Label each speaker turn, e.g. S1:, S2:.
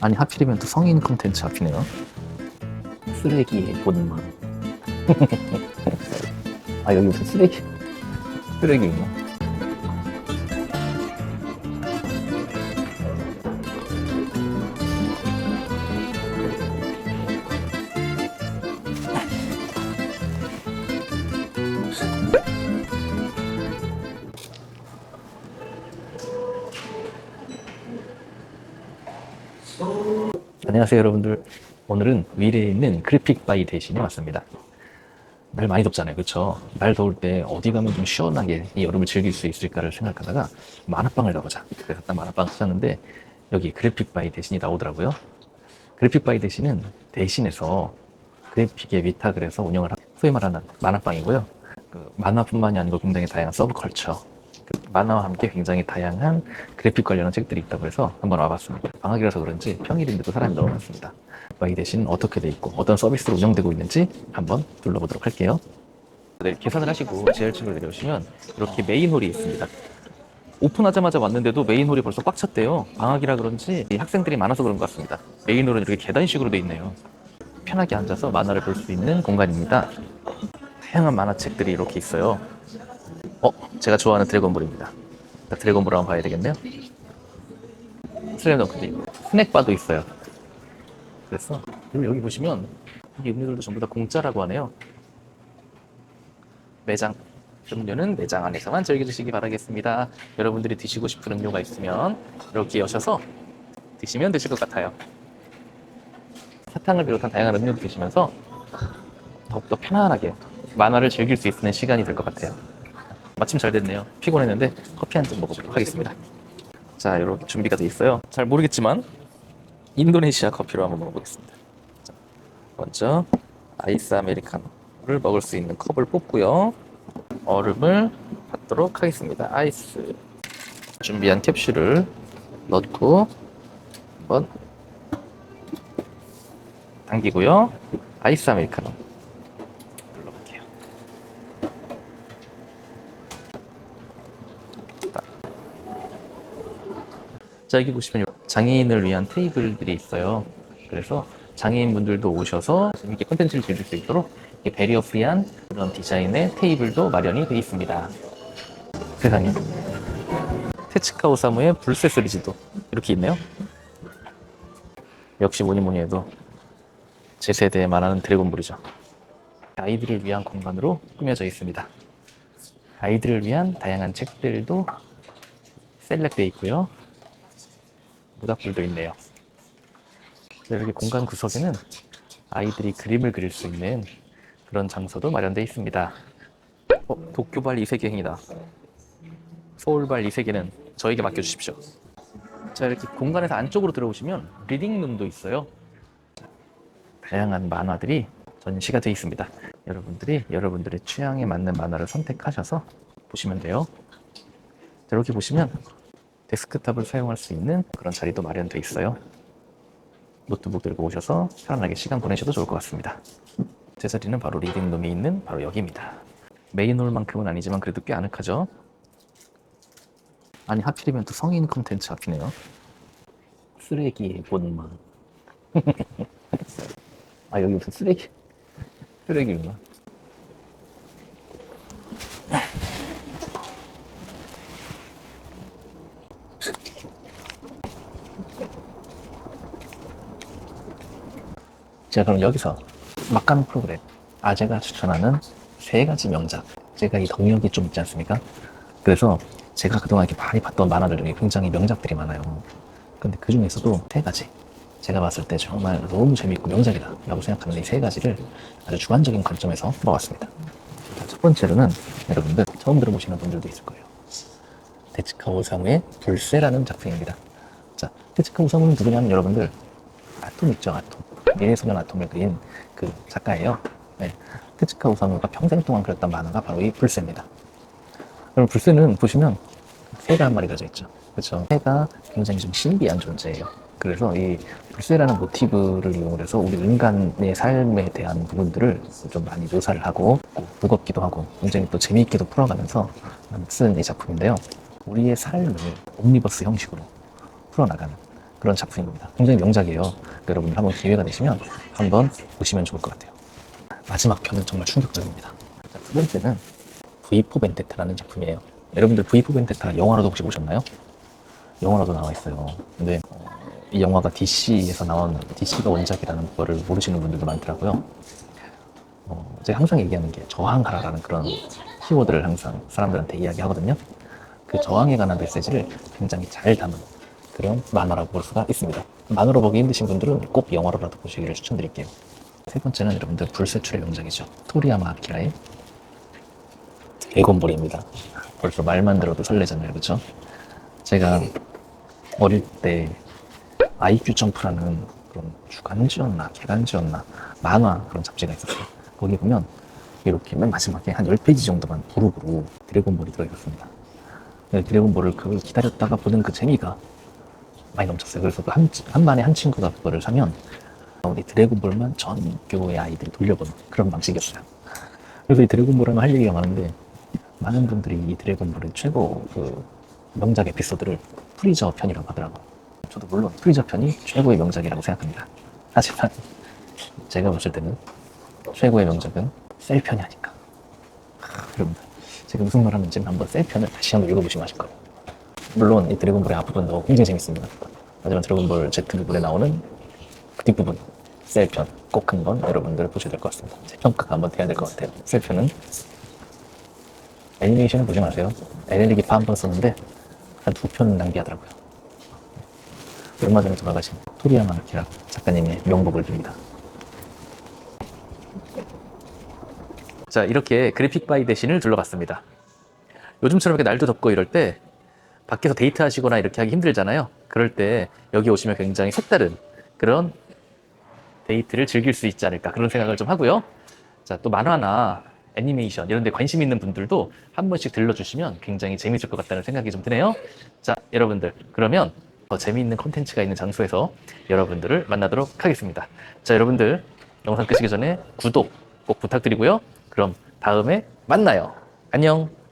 S1: 아니 하필이면 또 성인 콘텐츠 앞이네요. 쓰레기의 본망. 아 여기 무슨 쓰레기 쓰레기 있나? 안녕하세요 여러분들. 오늘은 위례에 있는 그래픽 바이 대신에 왔습니다. 날 많이 덥잖아요 그쵸? 날 더울 때 어디 가면 좀 시원하게 이 여름을 즐길 수 있을까를 생각하다가 만화방을 가보자. 그래서 딱 만화방 찾았는데 여기 그래픽 바이 대신이 나오더라고요. 그래픽 바이 대신은 대신해서 그래픽에 위탁을 해서 운영을 하 소위 말하는 만화방이고요. 그 만화뿐만이 아니고 굉장히 다양한 서브컬처 그 만화와 함께 굉장히 다양한 그래픽 관련한 책들이 있다고 해서 한번 와봤습니다. 방학이라서 그런지 평일인데도 사람이 너무 많습니다. 이 대신 어떻게 돼 있고 어떤 서비스로 운영되고 있는지 한번 둘러보도록 할게요. 네, 계산을 하시고 지하철로 내려오시면 이렇게 메인홀이 있습니다. 오픈하자마자 왔는데도 메인홀이 벌써 꽉 찼대요. 방학이라 그런지 이 학생들이 많아서 그런 것 같습니다. 메인홀은 이렇게 계단식으로 돼 있네요. 편하게 앉아서 만화를 볼 수 있는 공간입니다. 다양한 만화책들이 이렇게 있어요. 어, 제가 좋아하는 드래곤볼입니다. 자, 드래곤볼 한번 봐야 되겠네요. 슬램덩크도 있고 스낵바도 있어요. 그래서 여기 보시면 이 음료들도 전부 다 공짜라고 하네요. 매장 음료는 매장 안에서만 즐겨주시기 바라겠습니다. 여러분들이 드시고 싶은 음료가 있으면 이렇게 여셔서 드시면 되실 것 같아요. 사탕을 비롯한 다양한 음료도 드시면서 더욱더 편안하게 만화를 즐길 수 있는 시간이 될 것 같아요. 마침 잘 됐네요. 피곤했는데 커피 한 잔 먹어보도록 하겠습니다. 자, 이렇게 준비가 돼 있어요. 잘 모르겠지만 인도네시아 커피로 한번 먹어보겠습니다. 자, 먼저 아이스 아메리카노를 먹을 수 있는 컵을 뽑고요. 얼음을 받도록 하겠습니다. 아이스 준비한 캡슐을 넣고 한번 당기고요. 아이스 아메리카노 눌러볼게요. 자 여기 보시면 장애인을 위한 테이블들이 있어요. 그래서 장애인분들도 오셔서 재밌게 콘텐츠를 즐길 수 있도록 배리어 프리한 그런 디자인의 테이블도 마련이 되어 있습니다. 세상에. 테츠카 오사무의 불새 시리즈도 이렇게 있네요. 역시 뭐니 뭐니 해도 제 세대에 말하는 드래곤볼이죠. 아이들을 위한 공간으로 꾸며져 있습니다. 아이들을 위한 다양한 책들도 셀렉되어 있고요. 모닥불도 있네요. 이렇게 공간 구석에는 아이들이 그림을 그릴 수 있는 그런 장소도 마련되어 있습니다. 어, 도쿄발 이세계행이다. 서울발 이세계는 저에게 맡겨주십시오. 자, 이렇게 공간에서 안쪽으로 들어오시면 리딩룸도 있어요. 다양한 만화들이 전시가 되어 있습니다. 여러분들이 여러분들의 취향에 맞는 만화를 선택하셔서 보시면 돼요. 자, 이렇게 보시면 데스크탑을 사용할 수 있는 그런 자리도 마련되어 있어요. 노트북 들고 오셔서 편안하게 시간 보내셔도 좋을 것 같습니다. 제 자리는 바로 리딩룸이 있는 바로 여기입니다. 메인홀만큼은 아니지만 그래도 꽤 아늑하죠? 아니 하필이면 또 성인 콘텐츠 앞이네요. 쓰레기의 본망. 아 여기 무슨 쓰레기 쓰레기 있나? 자 그럼 여기서 막간 프로그램. 아재가 추천하는 세 가지 명작. 제가 이 덕력이 좀 있지 않습니까? 그래서 제가 그동안 이렇게 많이 봤던 만화들 중에 굉장히 명작들이 많아요. 근데 그 중에서도 세 가지. 제가 봤을 때 정말 너무 재밌고 명작이다 라고 생각하는 이 세 가지를 아주 주관적인 관점에서 뽑아왔습니다. 자, 첫 번째로는 여러분들 처음 들어보시는 분들도 있을 거예요. 데츠카 오사무의 불새라는 작품입니다. 자, 데츠카 오사무는 누구냐면 여러분들 아톰 있죠 아톰 미래소년 아톰을 그린 그 작가예요. 네. 테츠카 오사무가 평생 동안 그렸던 만화가 바로 이 불새입니다. 그럼 불새는 보시면 새가 한 마리 가 져 있죠. 그렇죠 새가 굉장히 좀 신비한 존재예요. 그래서 이 불새라는 모티브를 이용해서 우리 인간의 삶에 대한 부분들을 좀 많이 묘사를 하고 무겁기도 하고 굉장히 또 재미있게도 풀어가면서 쓴 이 작품인데요. 우리의 삶을 옴니버스 형식으로 풀어나가는 그런 작품입니다. 굉장히 명작이에요. 그러니까 여러분들 한번 기회가 되시면 한번 보시면 좋을 것 같아요. 마지막 편은 정말 충격적입니다. 자, 두 번째는 V4 벤테타라는 작품이에요. 여러분들 V4 벤테타 영화로도 혹시 보셨나요? 영화로도 나와 있어요. 근데 어, 이 영화가 DC에서 나온 DC가 원작이라는 거를 모르시는 분들도 많더라고요. 어, 제가 항상 얘기하는 게 저항하라라는 그런 키워드를 항상 사람들한테 이야기하거든요. 그 저항에 관한 메시지를 굉장히 잘 담은 그런 만화라고 볼 수가 있습니다. 만화로 보기 힘드신 분들은 꼭 영화로라도 보시기를 추천드릴게요. 세 번째는 여러분들 불세출의 명작이죠. 토리야마 아키라의 드래곤볼입니다. 벌써 말만 들어도 설레잖아요, 그렇죠? 제가 어릴 때 아이큐 점프라는 그런 주간지였나 개간지였나 만화 그런 잡지가 있었어요. 거기 보면 이렇게 맨 마지막에 한 10페이지 정도만 부르부로 드래곤볼이 들어있었습니다. 네, 드래곤볼을 그걸 기다렸다가 보는 그 재미가 많이 넘쳤어요. 그래서 그 한, 한 반에 한 친구가 그거를 사면 우리 드래곤볼만 전 교의 아이들이 돌려보는 그런 방식이었어요. 그래서 이 드래곤볼 하면 할 얘기가 많은데 많은 분들이 이 드래곤볼의 최고 그 명작 에피소드를 프리저 편이라고 하더라고요. 저도 물론 프리저 편이 최고의 명작이라고 생각합니다. 하지만 제가 봤을 때는 최고의 명작은 셀 편이 아닐까. 하, 여러분들 제가 무슨 말 하는지 한번 셀 편을 다시 한번 읽어보시면 아실 거예요. 물론 이 드래곤볼의 앞부분도 굉장히 재밌습니다. 하지만 드래곤볼 Z 부분에 나오는 그 뒷부분 셀편 꼭 한번 여러분들 보셔야 될 것 같습니다. 제 평가가 한번 돼야 될 것 같아요. 셀 편은 애니메이션을 보지 마세요. LL 기파 한 번 썼는데 한 두 편 낭비하더라고요. 얼마 전에 돌아가신 토리야마 아키라 작가님의 명복을 빕니다. 자, 이렇게 그래픽 바이 대신을 둘러봤습니다. 요즘처럼 이렇게 날도 덥고 이럴 때 밖에서 데이트 하시거나 이렇게 하기 힘들잖아요. 그럴 때 여기 오시면 굉장히 색다른 그런 데이트를 즐길 수 있지 않을까 그런 생각을 좀 하고요. 자, 또 만화나 애니메이션 이런 데 관심 있는 분들도 한 번씩 들러주시면 굉장히 재밌을 것 같다는 생각이 좀 드네요. 자, 여러분들 그러면 더 재미있는 컨텐츠가 있는 장소에서 여러분들을 만나도록 하겠습니다. 자, 여러분들 영상 끄시기 전에 구독 꼭 부탁드리고요. 그럼 다음에 만나요. 안녕.